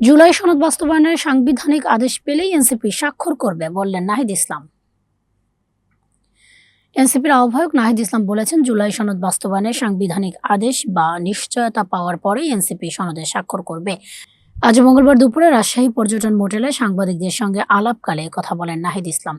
জুলাই সনদ বাস্তবায়নের সাংবিধানিক আদেশ পেলেই এনসিপি স্বাক্ষর করবে, বললেন নাহিদ ইসলাম। এনসিপির আহ্বায়ক নাহিদ ইসলাম বলেছেন, জুলাই সনদ বাস্তবায়নের সাংবিধানিক আদেশ বা নিশ্চয়তা পাওয়ার পরেই এনসিপি সনদে স্বাক্ষর করবে। আজ মঙ্গলবার দুপুরে রাজশাহী পর্যটন মোটেলে সাংবাদিকদের সঙ্গে আলাপকালে কথা বলেন নাহিদ ইসলাম।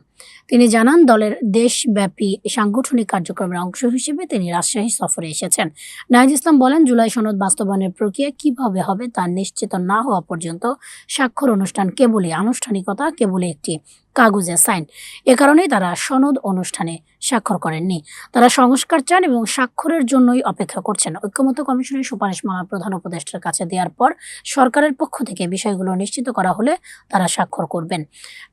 তিনি জানান, দলের দেশব্যাপী সাংগঠনিক কার্যক্রমের অংশ হিসেবে তিনি রাজশাহী সফরে এসেছেন। নাহিদ ইসলাম বলেন, জুলাই সনদ বাস্তবায়নের প্রক্রিয়া কীভাবে হবে তা নিশ্চিত না হওয়া পর্যন্ত স্বাক্ষর অনুষ্ঠান কেবলই আনুষ্ঠানিকতা, কেবলই একটি কাগজে সাইন। এ কারণেই তারা সনদ অনুষ্ঠানে স্বাক্ষর করেননি। তারা সংস্কার চান এবং স্বাক্ষরের জন্যই অপেক্ষা করছেন। ঐক্যমত্য কমিশনের সুপারিশমালা প্রধান উপদেষ্টার কাছে দেওয়ার পর সরকারের পক্ষ থেকে বিষয়গুলো নিশ্চিত করা হলে তারা স্বাক্ষর করবেন।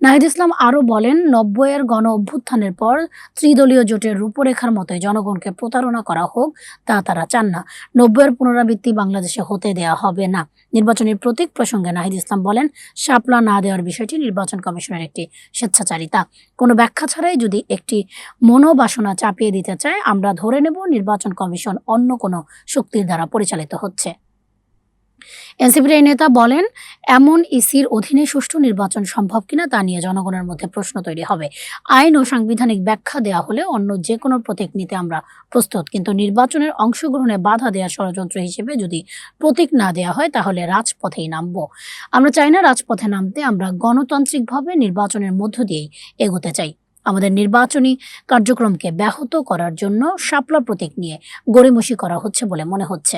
নাহিদ ইসলাম আরও বলেন, নব্বইয়ের গণ অভ্যুত্থানের পর ত্রিদলীয় জোটের রূপরেখার মতোই জনগণকে প্রতারণা করা হোক, তা তারা চান না। নব্বইয়ের পুনরাবৃত্তি বাংলাদেশে হতে দেয়া হবে না। নির্বাচনের প্রতীক প্রসঙ্গে নাহিদ ইসলাম বলেন, শাপলা না দেওয়ার বিষয়টি নির্বাচন কমিশনের একটি স্বেচ্ছাচারিতা। কোনো ব্যাখ্যা ছাড়াই যদি একটি মনোবাসনা চাপিয়ে দিতে চায়, আমরা ধরে নেব নির্বাচন কমিশন অন্য কোনো শক্তির দ্বারা পরিচালিত হচ্ছে। এনসিপির এই নেতা বলেন, এমন ইসির অধীনে সুষ্ঠু নির্বাচন সম্ভব কিনা তা নিয়ে জনগণের মধ্যে প্রশ্ন তৈরি হবে। আইন ও সাংবিধানিক ব্যাখ্যা দেওয়া হলে অন্য যে কোনো প্রতীক নিতে আমরা প্রস্তুত। কিন্তু নির্বাচনের অংশগ্রহণে বাধা দেওয়ার ষড়যন্ত্র হিসেবে যদি প্রতীক না দেওয়া হয়, তাহলে রাজপথেই নামবো। আমরা চাই না রাজপথে নামতে, আমরা গণতান্ত্রিকভাবে নির্বাচনের মধ্য দিয়েই এগোতে চাই। আমাদের নির্বাচনী কার্যক্রমকে ব্যাহত করার জন্য শাপলা প্রতীক নিয়ে গড়িমসি করা হচ্ছে বলে মনে হচ্ছে।